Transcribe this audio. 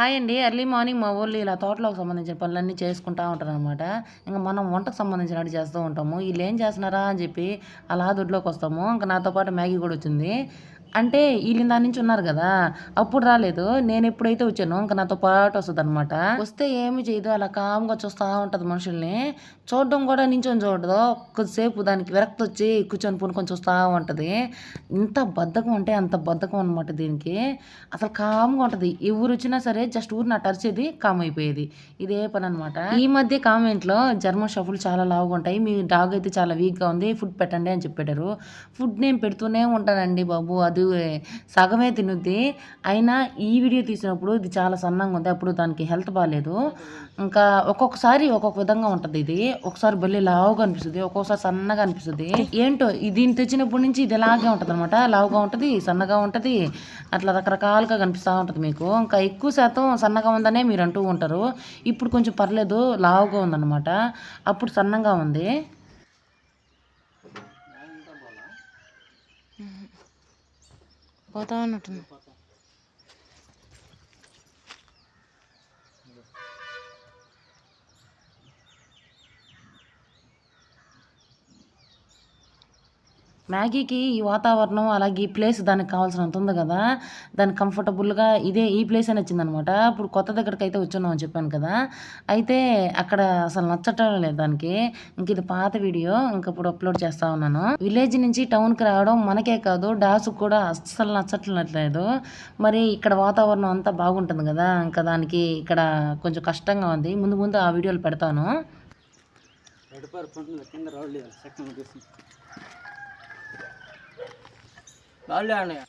Hi అండి. Early morning మా ఊళ్ళో ఇలా తోటలోకి సంబంధించిన పనులన్నీ చేసుకుంటూ ఉంటారు అనమాట ఇంకా మనం వంటకు సంబంధించినట్టు చేస్తూ ఉంటాము. వీళ్ళు ఏం చేస్తున్నారా అని చెప్పి అలా దొడ్లోకి వస్తాము. ఇంకా నాతో పాటు మ్యాగీ కూడా వచ్చింది. అంటే వీళ్ళు దాని నుంచి ఉన్నారు కదా అప్పుడు రాలేదు. నేను ఎప్పుడైతే వచ్చానో ఇంకా నాతో పాటు వస్తుంది అనమాట వస్తే ఏమి చేయదు. అలా కామ్గా చూస్తూ ఉంటుంది మనుషుల్ని. చూడడం కూడా నించొని చూడదు. కొద్దిసేపు దానికి విరక్తి వచ్చి కూర్చొని పునుకొని చూస్తూ ఉంటుంది. ఇంత బద్ధకం అంటే అంత బద్ధకం అనమాట దీనికి. అసలు కామ్గా ఉంటుంది. ఎవరు వచ్చినా సరే జస్ట్ ఊరిన టర్చేది కామ్ అయిపోయేది. ఇదే పని అనమాట ఈ మధ్య కామెంట్లో జర్మన్ షఫులు చాలా లావుగా ఉంటాయి. మీ డాగ్ అయితే చాలా వీక్గా ఉంది. ఫుడ్ పెట్టండి అని చెప్పారు ఫుడ్ నేను పెడుతూనే ఉంటానండి బాబు. అది సగమే తినుద్ది. అయినా ఈ వీడియో తీసినప్పుడు ఇది చాలా సన్నంగా ఉంది. అప్పుడు దానికి హెల్త్ బాగాలేదు ఇంకా ఒక్కొక్కసారి ఒక్కొక్క విధంగా ఉంటుంది ఇది. ఒకసారి బల్లి లావుగా అనిపిస్తుంది. ఒక్కొక్కసారి సన్నగా అనిపిస్తుంది. ఏంటో దీన్ని తెచ్చినప్పటి నుంచి ఇది ఇలాగే ఉంటుంది అనమాట లావుగా ఉంటుంది సన్నగా ఉంటుంది అట్లా రకరకాలుగా కనిపిస్తూ ఉంటుంది మీకు. ఇంకా ఎక్కువ శాతం సన్నగా ఉందనే మీరు అంటూ ఉంటారు. ఇప్పుడు కొంచెం పర్లేదు లావుగా ఉందన్నమాట. అప్పుడు సన్నగా ఉంది. పోతా ఉన్నట్టుంది. మ్యాగీకి ఈ వాతావరణం అలాగే ఈ ప్లేస్ దానికి కావాల్సినంత ఉంది కదా దానికి కంఫర్టబుల్గా ఇదే ఈ ప్లేస్ అని వచ్చిందనమాట ఇప్పుడు కొత్త దగ్గరికి అయితే వచ్చున్నాం అని చెప్పాను కదా అయితే అక్కడ అసలు నచ్చటం లేదు దానికి. ఇంక ఇది పాత వీడియో ఇంక ఇప్పుడు అప్లోడ్ చేస్తా ఉన్నాను. విలేజ్ నుంచి టౌన్కి రావడం మనకే కాదు డాసుకు కూడా అస్సలు నచ్చట్లేదు. మరి ఇక్కడ వాతావరణం అంతా బాగుంటుంది కదా ఇంకా దానికి ఇక్కడ కొంచెం కష్టంగా ఉంది. ముందు ముందు ఆ వీడియోలు పెడతాను. కింద రాళ్ళు లేదు